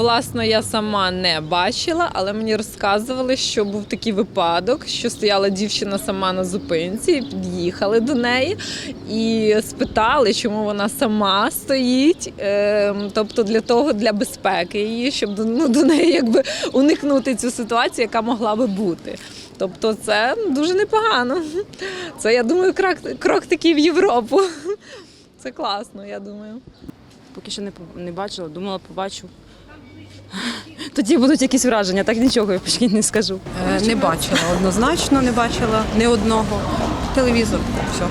Власно, я сама не бачила, але мені розказували, що був такий випадок, що стояла дівчина сама на зупинці, під'їхали до неї і спитали, чому вона сама стоїть. Ем, Тобто для того, для безпеки її, щоб ну, до неї якби уникнути цю ситуацію, яка могла би бути. Тобто, це дуже непогано. Це я думаю, крок, крок такий в Європу. Це класно, я думаю. Поки що не, не бачила, думала, побачу. Тоді будуть якісь враження, так нічого я поки не скажу. Е, Не бачила, однозначно не бачила ні одного. Телевізор, все.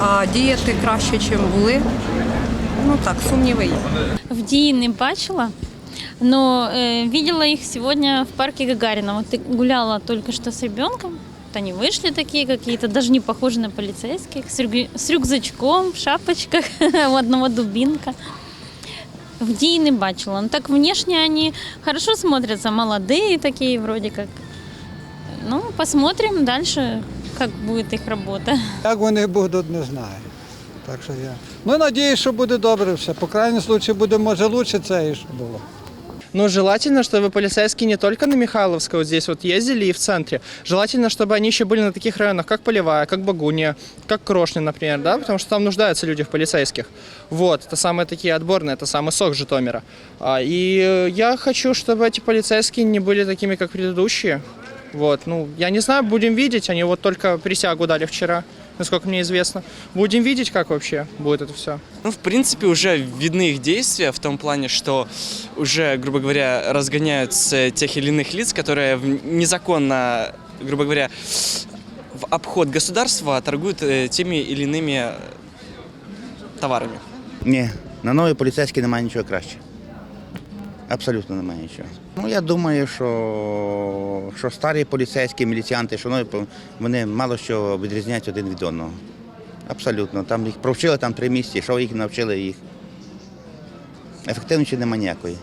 А діяти краще, ніж були. Ну так, сумніви є. В Дии не бачила, но э, видела их сегодня в парке Гагарина. Вот ты гуляла только что с ребенком. Вот они вышли такие какие-то, даже не похожи на полицейских, с, рюг- с рюкзачком, в шапочках, у одного дубинка. В дії не бачила. Ну так внешне вони хорошо смотрятся, молодые такие вроде как. Ну, посмотрим дальше, как будет их работа. Як вони будуть, не знаю. Так що я. Ну, надіюсь, що буде добре все. По крайній случай буде, може, лучше це, і було. Ну, желательно, чтобы полицейские не только на Михайловской вот здесь вот ездили и в центре. Желательно, чтобы они еще были на таких районах, как Полевая, как Багуния, как Крошня, например, да, потому что там нуждаются люди в полицейских. Вот, это самые такие отборные, это самый сок Житомира. А, И я хочу, чтобы эти полицейские не были такими, как предыдущие. Вот, ну, я не знаю, будем видеть, они вот только присягу дали вчера, насколько мне известно. Будем видеть, как вообще будет это все. Ну, в принципе, уже видны их действия в том плане, что уже, грубо говоря, разгоняются тех или иных лиц, которые в- незаконно, грубо говоря, в обход государства торгуют э, теми или иными товарами. Ні, на новій поліцейській немає нічого краще. Абсолютно немає нічого. Ну, я думаю, що, що старі поліцейські, міліціянти, що нові, вони мало що відрізняють один від одного. Абсолютно. Там їх провчили там три місяці, що їх навчили їх. Ефективності немає ніякої.